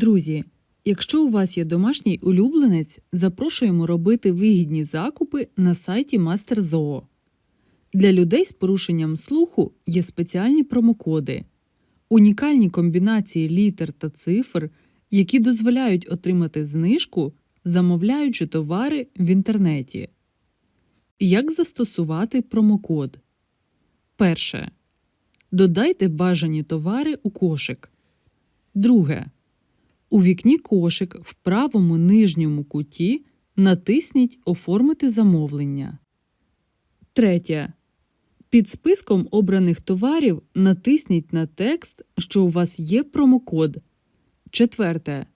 Друзі, якщо у вас є домашній улюбленець, запрошуємо робити вигідні закупи на сайті MasterZoo. Для людей з порушенням слуху є спеціальні промокоди, унікальні комбінації літер та цифр, які дозволяють отримати знижку, замовляючи товари в інтернеті. Як застосувати промокод? Перше. Додайте бажані товари у кошик. Друге. У вікні кошик в правому нижньому куті натисніть Оформити замовлення. Третє. Під списком обраних товарів натисніть на текст, що у вас є промокод. Четверте.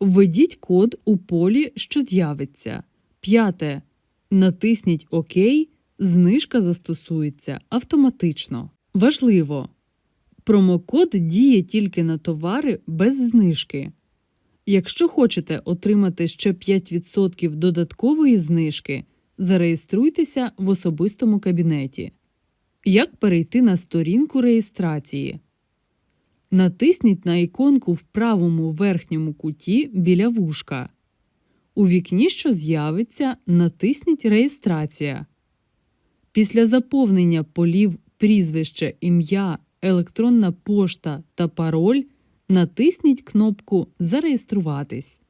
Введіть код у полі, що з'явиться. П'яте. Натисніть ОК. Знижка застосується автоматично. Важливо! Промокод діє тільки на товари без знижки. Якщо хочете отримати ще 5% додаткової знижки, зареєструйтеся в особистому кабінеті. Як перейти на сторінку реєстрації? Натисніть на іконку в правому верхньому куті біля вушка. У вікні, що з'явиться, натисніть Реєстрація. Після заповнення полів прізвище, ім'я, електронна пошта та пароль натисніть кнопку Зареєструватись.